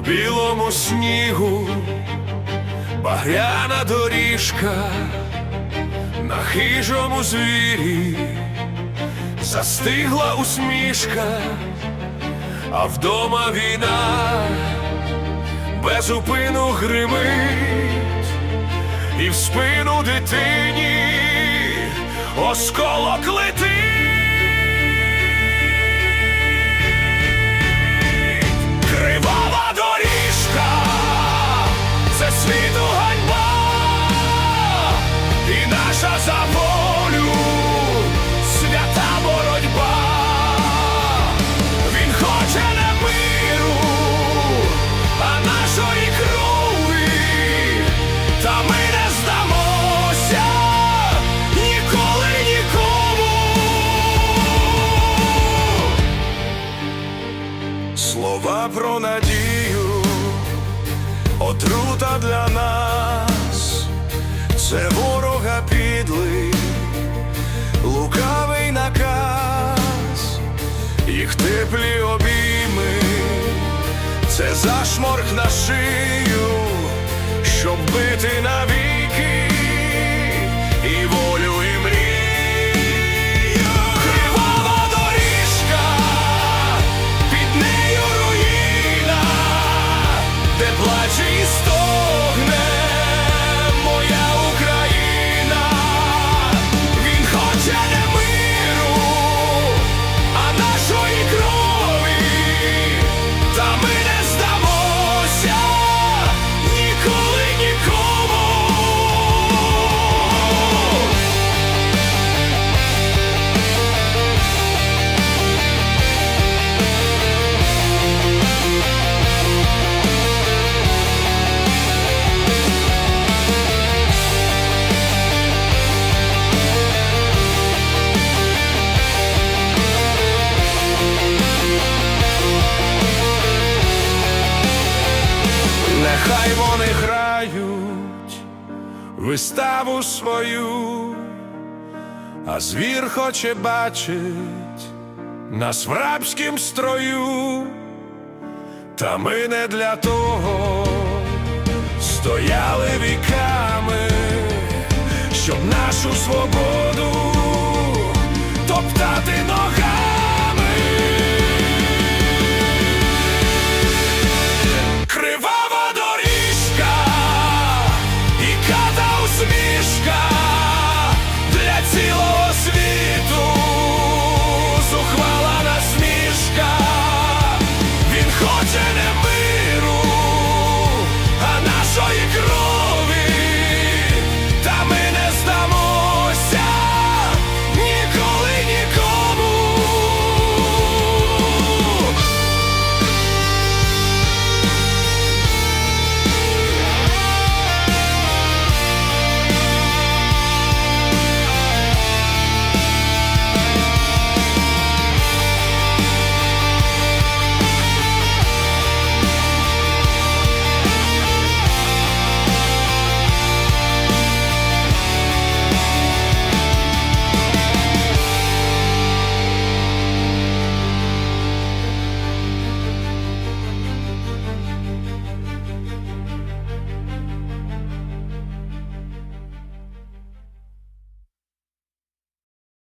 білому снігу, багряна доріжка, на хижому звірі застигла усмішка, а вдома війна безупину гримить, і в спину дитині осколок летить. За волю свята боротьба. Він хоче не а нашої крові, та ми не здамося ніколи нікому. Слова про надію, отрута для нас, це підлий, лукавий наказ, їх теплі обійми, це зашморг на шию, щоб бити навіки Нехай вони грають виставу свою, а звір хоче бачить нас в рабськім строю, та ми не для того стояли віками, щоб нашу свободу топтати.